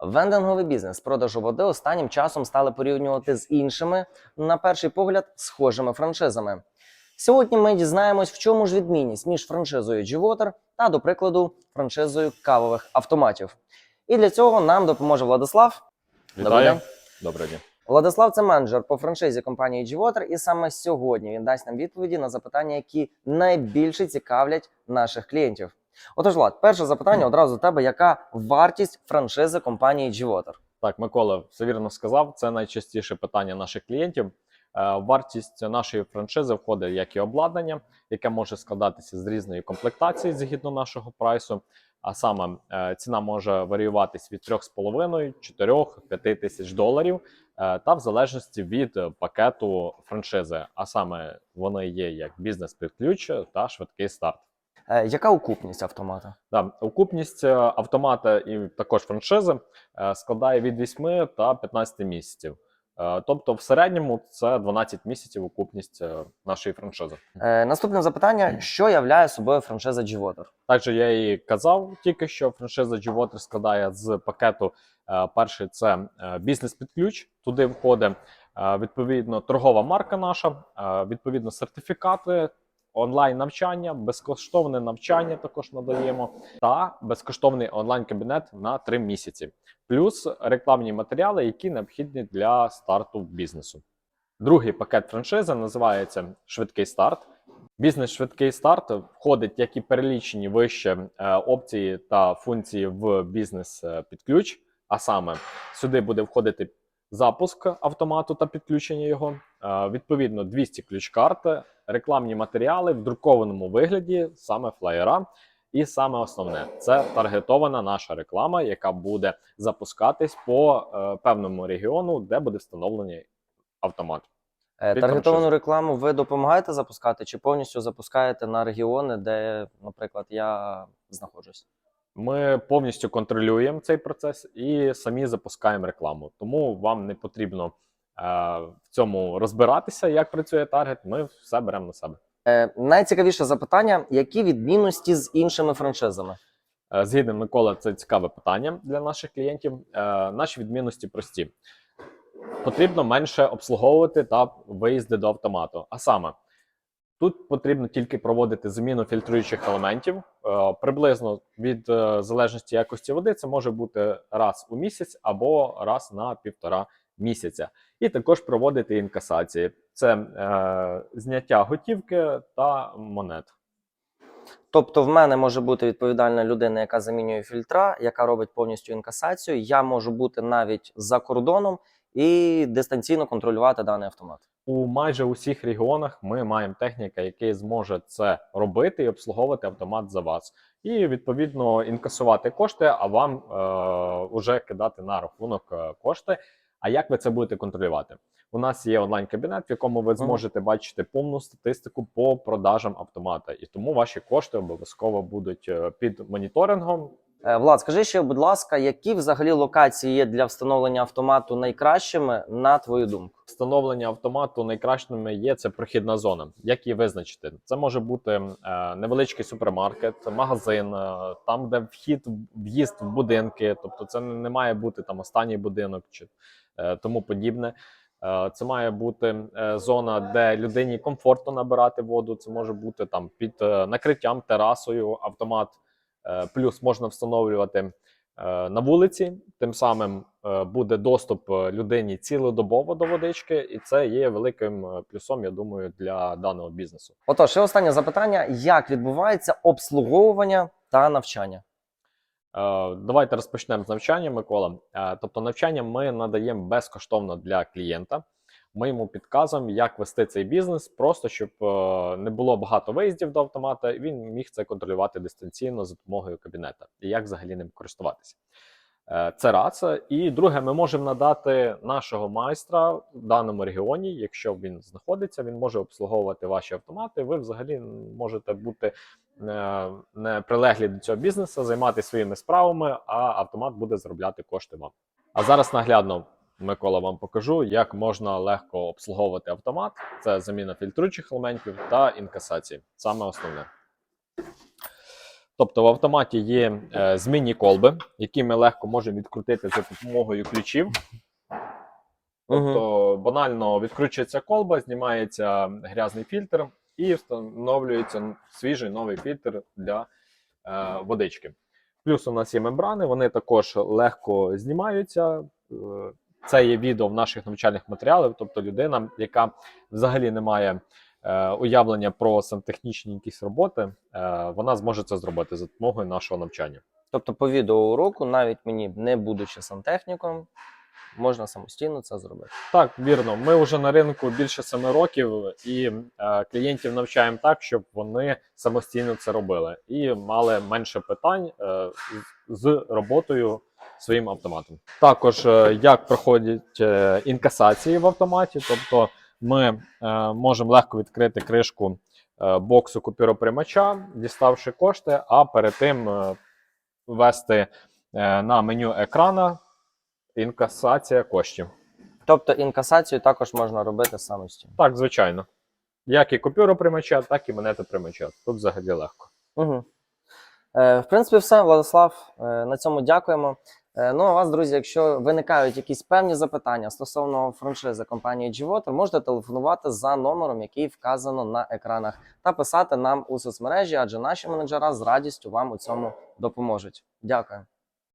Вендинговий бізнес продажу води останнім часом стали порівнювати з іншими, на перший погляд, схожими франшизами. Сьогодні ми дізнаємось, в чому ж відмінність між франшизою G-Water та, до прикладу, франшизою кавових автоматів. І для цього нам допоможе Владислав. Добрий день. Добрий день. Владислав це менеджер по франшизі компанії G-Water, і саме сьогодні він дасть нам відповіді на запитання, які найбільше цікавлять наших клієнтів. Отож, Влад, перше запитання одразу до тебе: яка вартість франшизи компанії G-Water? Так, Микола все вірно сказав. Це найчастіше питання наших клієнтів. Е, Вартість нашої франшизи входить як і обладнання, яке може складатися з різної комплектації згідно нашого прайсу. А саме е, ціна може варіюватись від 3,5, 4, 5 тисяч доларів, е, та в залежності від пакету франшизи. А саме вони є як бізнес під ключ та швидкий старт. Е, яка окупність автомата? Да, окупність е, автомата і також франшизи е, складає від 8 та 15 місяців. Тобто, в середньому це 12 місяців окупність нашої франшизи. Е, наступне запитання: що являє собою франшиза G-Water? Також я і казав тільки що франшиза G-Water складає з пакету. Перший це бізнес під ключ. Туди входить відповідно торгова марка наша, відповідно сертифікати, онлайн навчання, безкоштовне навчання також надаємо, та безкоштовний онлайн кабінет на 3 місяці, плюс рекламні матеріали, які необхідні для старту бізнесу. Другий пакет франшизи називається Швидкий старт. Бізнес швидкий старт входить як і перелічені вище е, опції та функції в бізнес е, під ключ. А саме сюди буде входити запуск автомату та підключення його, е, відповідно 200 ключ-карт, рекламні матеріали в друкованому вигляді, саме флаєра. І саме основне це таргетована наша реклама, яка буде запускатись по е, певному регіону, де буде встановлений автомат. Е, Таргетовану рекламу ви допомагаєте запускати чи повністю запускаєте на регіони, де, наприклад, я знаходжусь? Ми повністю контролюємо цей процес і самі запускаємо рекламу. Тому вам не потрібно в цьому розбиратися, як працює таргет. Ми все беремо на себе. Е, найцікавіше запитання: які відмінності з іншими франшизами? Е, Згідно Микола, це цікаве питання для наших клієнтів. Е, Наші відмінності прості: потрібно менше обслуговувати та виїзди до автомату. А саме, тут потрібно тільки проводити заміну фільтруючих елементів. Е, Приблизно від е, залежності якості води це може бути раз у місяць або раз на півтора місяця. І також проводити інкасації. Це е, зняття готівки та монет. Тобто, в мене може бути відповідальна людина, яка замінює фільтра, яка робить повністю інкасацію. Я можу бути навіть за кордоном і дистанційно контролювати даний автомат. У майже усіх регіонах ми маємо техніка, який зможе це робити і обслуговувати автомат за вас, і відповідно інкасувати кошти, а вам е, уже кидати на рахунок е, кошти. А як ви це будете контролювати? У нас є онлайн-кабінет, в якому ви зможете бачити повну статистику по продажам автомата, і тому ваші кошти обов'язково будуть е, під моніторингом. Е, Влад, скажи ще, будь ласка, які взагалі локації є для встановлення автомату найкращими, на твою думку? Встановлення автомату найкращими є це прохідна зона. Як її визначити? Це може бути е, невеличкий супермаркет, магазин, е, там, де вхід, в'їзд в будинки, тобто це не має бути там останній будинок чи тому подібне. Це має бути зона, де людині комфортно набирати воду. Це може бути там під накриттям, терасою автомат. Е, Плюс можна встановлювати е, на вулиці. Тим самим е, буде доступ людині цілодобово до водички, і це є великим плюсом, я думаю, для даного бізнесу. Отож, і останнє запитання: як відбувається обслуговування та навчання? Давайте розпочнемо з навчання, Микола. Тобто, навчання ми надаємо безкоштовно для клієнта. Ми йому підказуємо, як вести цей бізнес, просто щоб е, не було багато виїздів до автомата, він міг це контролювати дистанційно за допомогою кабінета і як взагалі ним користуватися. Е, Це раз. І друге, ми можемо надати нашого майстра в даному регіоні. Якщо він знаходиться, він може обслуговувати ваші автомати. Ви взагалі можете бути е, не прилеглі до цього бізнесу, займатися своїми справами, а автомат буде заробляти кошти вам. А зараз наглядно. Микола вам покажу, як можна легко обслуговувати автомат. Це заміна фільтруючих елементів та інкасації. Саме основне. Тобто в автоматі є е, змінні колби, які ми легко можемо відкрутити за допомогою ключів. Тобто банально відкручується колба, знімається грязний фільтр і встановлюється свіжий новий фільтр для е, водички. Плюс у нас є мембрани, вони також легко знімаються. Е, Це є відео в наших навчальних матеріалах. Тобто людина, яка взагалі не має е, уявлення про сантехнічні якісь роботи, е, вона зможе це зробити за допомогою нашого навчання. Тобто, по відеоуроку, навіть мені, не будучи сантехніком, можна самостійно це зробити. Так, вірно. Ми вже на ринку більше семи років, і е, клієнтів навчаємо так, щоб вони самостійно це робили і мали менше питань е, з- з роботою своїм автоматом. Також е, як проходять е, інкасації в автоматі, тобто ми е, можемо легко відкрити кришку боксу купюроприймача, діставши кошти, а перед тим ввести на меню екрана інкасація коштів. Тобто інкасацію також можна робити самостійно. Так, звичайно. Як і купюроприймача, так і монетоприймача. Тут взагалі легко. Угу. Е, в принципі, все, Владислав. Е, на цьому дякуємо. Е, ну, а вас, друзі, якщо виникають якісь певні запитання стосовно франшизи компанії G-Water, можете телефонувати за номером, який вказано на екранах, та писати нам у соцмережі, адже наші менеджера з радістю вам у цьому допоможуть. Дякую.